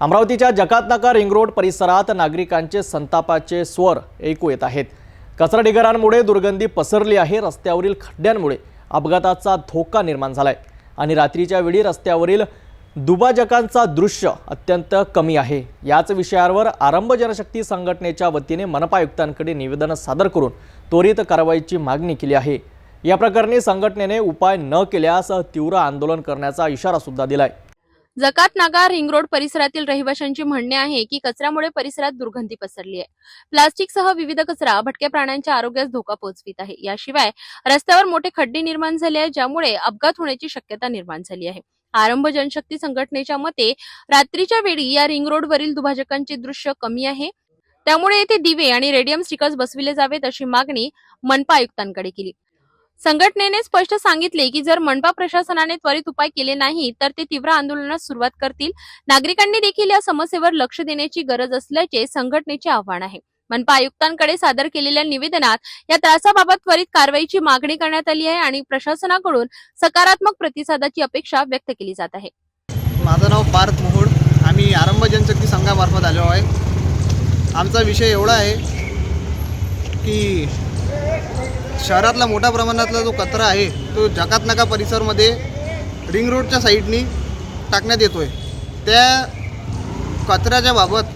अमरावतीच्या Jakatnaka ring road परिसरात नागरिकांचे संतापाचे स्वर ऐकू येत आहेत. कचरा दुर्गंधी पसरली आहे. रस्त्यावरील खड्ड्यांमुळे अपघाताचा धोका निर्माण झालाय. आणि रात्रीच्या वेळी रस्त्यावरील दुबाजकांचा दृश्य अत्यंत कमी आहे. याच विषयावर आरंभ जनशक्ती संघटनेच्या वतीने मनपा आयुक्तांकडे निवेदन सादर करून त्वरित कारवाईची मागणी केली आहे. या प्रकरणी संघटनेने उपाय न केल्यास तीव्र आंदोलन करण्याचा इशारा सुद्धा दिलाय. जकात नागा रिंग रोड परिसरातील रहिवाशांची म्हणणे आहे की कचऱ्यामुळे परिसरात दुर्गंधी पसरली आहे. प्लास्टिकसह विविध कचरा भटक्या प्राण्यांच्या आरोग्यास धोका पोहोचवित आहे. याशिवाय रस्त्यावर मोठे खड्डे निर्माण झाले आहेत ज्यामुळे अपघात होण्याची शक्यता निर्माण झाली आहे. आरंभ जनशक्ती संघटनेच्या मते रात्रीच्या वेळी या रिंग रोडवरील दुभाजकांचे दृश्य कमी आहे. त्यामुळे येथे दिवे आणि रेडियम स्टिकर्स बसविले जावेत अशी मागणी मनपा आयुक्तांकडे केली. संघटनेने स्पष्ट सांगितले की जर मनपा प्रशासनाने त्वरित उपाय केले नाही तर ते तीव्र आंदोलनास सुरुवात करतील. नागरिकांनी देखील या समस्येवर लक्ष देण्याची गरज असल्याचे संघटनेचे आव्हान आहे. मनपा आयुक्तांकडे सादर केलेल्या निवेदनात या त्रासाबाबत त्वरित कारवाईची मागणी करण्यात आली आहे आणि प्रशासनाकडून सकारात्मक प्रतिसादाची अपेक्षा व्यक्त केली जात आहे. माझं नाव पार्थ मोहोळ. आम्ही आरंभ जनशक्ती संघामार्फत आलो आहे. आमचा विषय एवढा आहे की शहरातला मोठ्या प्रमाणातला जो कचरा आहे तो जकातनाका परिसरमध्ये रिंग रोडच्या साईडनी टाकण्यात येतो आहे त्या कचऱ्याच्या बाबत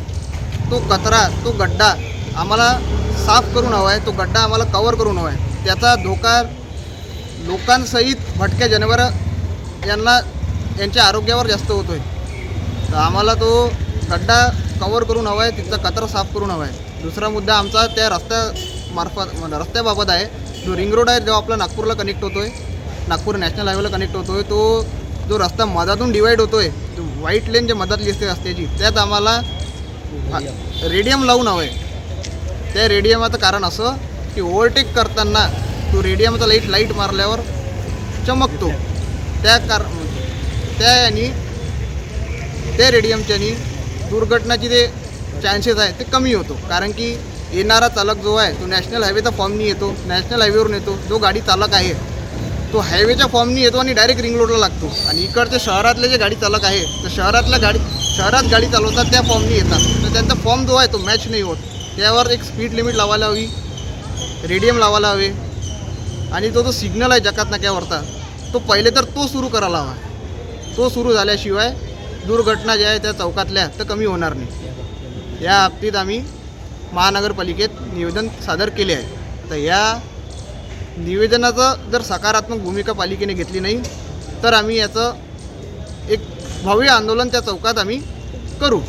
तो कचरा तो गड्डा आम्हाला साफ करून हवा आहे तो गड्डा आम्हाला कवर करून हवा आहे. त्याचा धोका लोकांसहित भटक्या जनावरं यांना यांच्या आरोग्यावर जास्त होतो आहे तर आम्हाला तो गड्डा कवर करून हवा आहे तिथचा कचरा साफ करून हवा आहे. दुसरा मुद्दा आमचा त्या रस्त्यामार्फत रस्त्याबाबत आहे. जो रिंग रोड आहे जो आपला नागपूरला कनेक्ट होतो आहे नागपूर नॅशनल हायवेला कनेक्ट होतो आहे तो जो रस्ता मधातून डिवाईड होतो आहे जो व्हाईट लेन जे मधातली असते रस्त्याची त्यात आम्हाला रेडियम लावून हवं आहे त्या रेडियमाचं कारण असं की ओव्हरटेक करताना तो रेडियमचा लाइट लाइट मारल्यावर चमकतो. त्या कार त्या यानी त्या रेडियमच्यानी दुर्घटनाची जे चान्सेस आहे ते कमी होतो. कारण की येणारा चालक जो आहे तो नॅशनल हायवेचा फॉर्मनी येतो नॅशनल हायवेवरून येतो. जो गाडी चालक आहे तो हायवेच्या फॉर्मनी येतो आणि डायरेक्ट रिंग रोडला लागतो. आणि इकडचे शहरातले जे गाडी चालक आहे तर शहरातल्या गाडी शहरात गाडी चालवतात त्या फॉर्मनी येतात. तर त्यांचा फॉर्म जो आहे तो मॅच नाही होत. त्यावर एक स्पीड लिमिट लावायला हवी रेडियम लावायला हवे. आणि तो जो सिग्नल आहे जकात नाक्यावरचा तो पहिले तर तो सुरू करायला हवा. तो सुरू झाल्याशिवाय दुर्घटना ज्या आहे त्या चौकातल्या तर कमी होणार नाही. या बाबतीत आम्ही महानगरपालिकेत निवेदन सादर केले आहे. तर या निवेदनाचं जर सकारात्मक भूमिका पालिकेने घेतली नाही तर आम्ही याचं एक भव्य आंदोलन त्या चौकात आम्ही करू.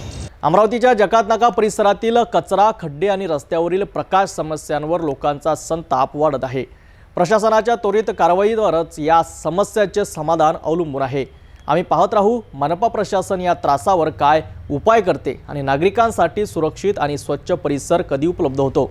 अमरावतीच्या जकातनाका परिसरातील कचरा खड्डे आणि रस्त्यावरील प्रकाश समस्यांवर लोकांचा संताप वाढत आहे. प्रशासनाच्या त्वरित कारवाईद्वारच या समस्याचे समाधान अवलंबून आहे. आम्ही पाहत राहू मनपा प्रशासन या त्रासावर काय उपाय करते आणि नागरिकांसाठी सुरक्षित आणि स्वच्छ परिसर कधी उपलब्ध होतो?